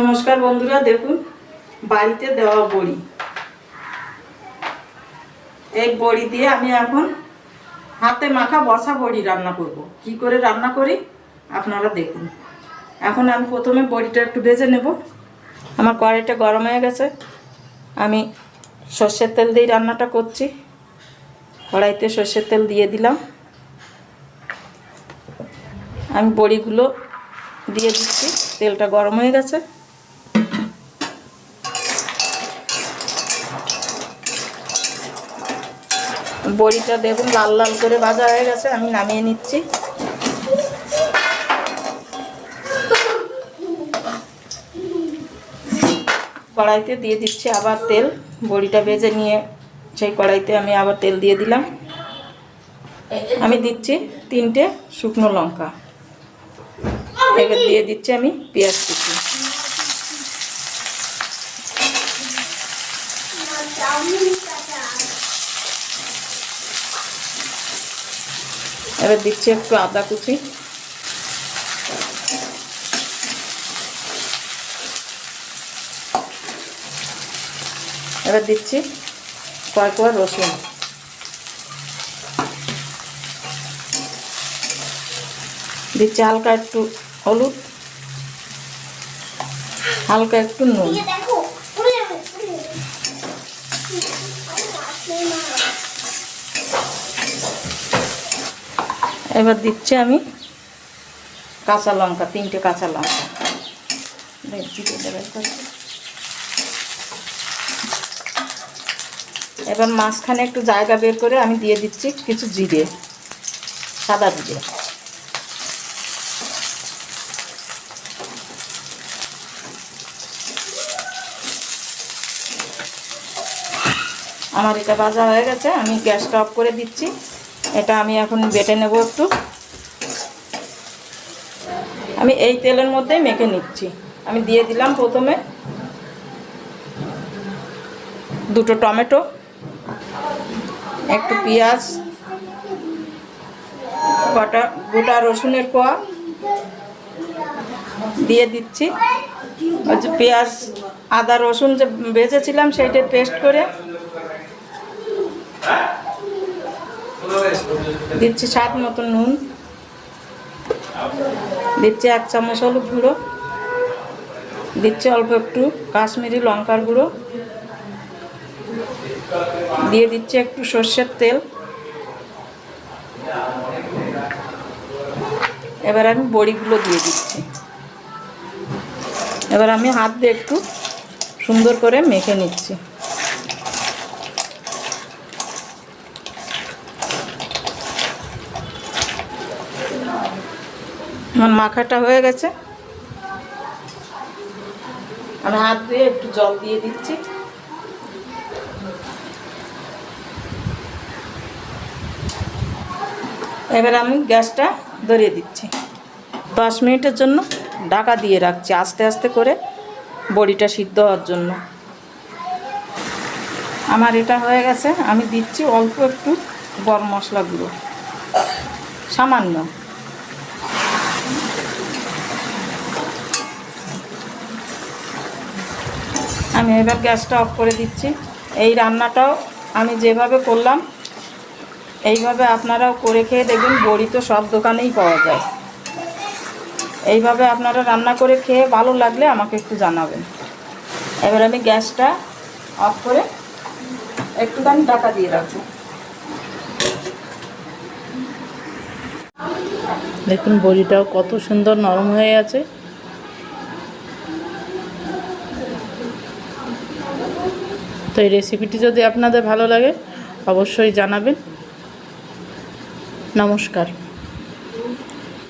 নমস্কার বন্ধুরা, দেখুন, বাড়িতে দেওয়া বড়ি। এই বড়ি দিয়ে আমি এখন হাতে মাখা বসা বড়ি রান্না করব। কি করে রান্না করি? আপনারা দেখুন। এখন আমি প্রথমে বড়িটা একটু ভেজে নেব। আমার কড়াইটা গরম হয়ে গেছে। আমি সর্ষের তেল দিয়ে রান্নাটা করছি। কড়াইতে সর্ষের তেল দিয়ে দিলাম। আমি বড়িগুলো দিয়ে দিচ্ছি। তেলটা গরম হয়ে গেছে। বড়িটা দেখুন, লাল লাল করে ভাজা হয়ে গেছে, আমি নামিয়ে নিচ্ছি। কড়াইতে দিয়ে দিচ্ছি আবার তেল, বড়িটা ভেজে নিয়ে সেই কড়াইতে আমি আবার তেল দিয়ে দিলাম। আমি দিচ্ছি তিনটে শুকনো লঙ্কা। এবার দিয়ে দিচ্ছি আমি পেঁয়াজ কুচি। এবার দিচ্ছি একটু আদা কুচি। এবার দিচ্ছি কয়েক কোয়া রসুন। দিচ্ছি হালকা একটু হলুদ, হালকা একটু নুন। এবার দিচ্ছি আমি কাঁচা লঙ্কা, তিনটে কাঁচা লঙ্কা। এবার মাঝখানে একটু জায়গা বের করে আমি দিয়ে দিচ্ছি কিছু জিরে, সাদা জিরে। আমার এটা ভাজা হয়ে গেছে, আমি গ্যাসটা অফ করে দিচ্ছি। এটা আমি এখন বেটে নেব একটু। আমি এই তেলের মধ্যেই মেখে নিচ্ছি। আমি দিয়ে দিলাম প্রথমে দুটো টমেটো, একটু পেঁয়াজ, কটা গোটা রসুনের কোয়া দিয়ে দিচ্ছি। যে পেঁয়াজ, আদা, রসুন যে ভেজেছিলাম সেইটা পেস্ট করে দিচ্ছি স্বাদ মতো নুন। দিচ্ছি এক চামচ হলুদ গুঁড়ো। দিচ্ছি অল্প একটু কাশ্মীরি লঙ্কার গুঁড়ো। দিয়ে দিচ্ছি একটু সর্ষের তেল। এবার আমি বড়িগুলো দিয়ে দিচ্ছি। এবার আমি হাত দিয়ে একটু সুন্দর করে মেখে নিচ্ছি। আমার মাখাটা হয়ে গেছে। আমি হাত দিয়ে একটু জল দিয়ে দিচ্ছি। এবার আমি গ্যাসটা ধরিয়ে দিচ্ছি। দশ মিনিটের জন্য ঢাকা দিয়ে রাখছি আস্তে আস্তে করে বড়িটা সিদ্ধ হওয়ার জন্য। আমার এটা হয়ে গেছে, আমি দিচ্ছি অল্প একটু গরম মশলাগুলো সামান্য। আমি এবার গ্যাসটা অফ করে দিচ্ছি। এই রান্নাটাও আমি যেভাবে করলাম, এইভাবে আপনারাও করে খেয়ে দেখবেন বড়ি তো সব দোকানেই পাওয়া যায়। এইভাবে আপনারা রান্না করে খেয়ে ভালো লাগলে আমাকে একটু জানাবেন। এবার আমি গ্যাসটা অফ করে একটুখানি টাকা দিয়ে রাখব। দেখুন, বড়িটাও কত সুন্দর নরম হয়ে আছে। তো এই রেসিপিটি যদি আপনাদের ভালো লাগে অবশ্যই জানাবেন। নমস্কার।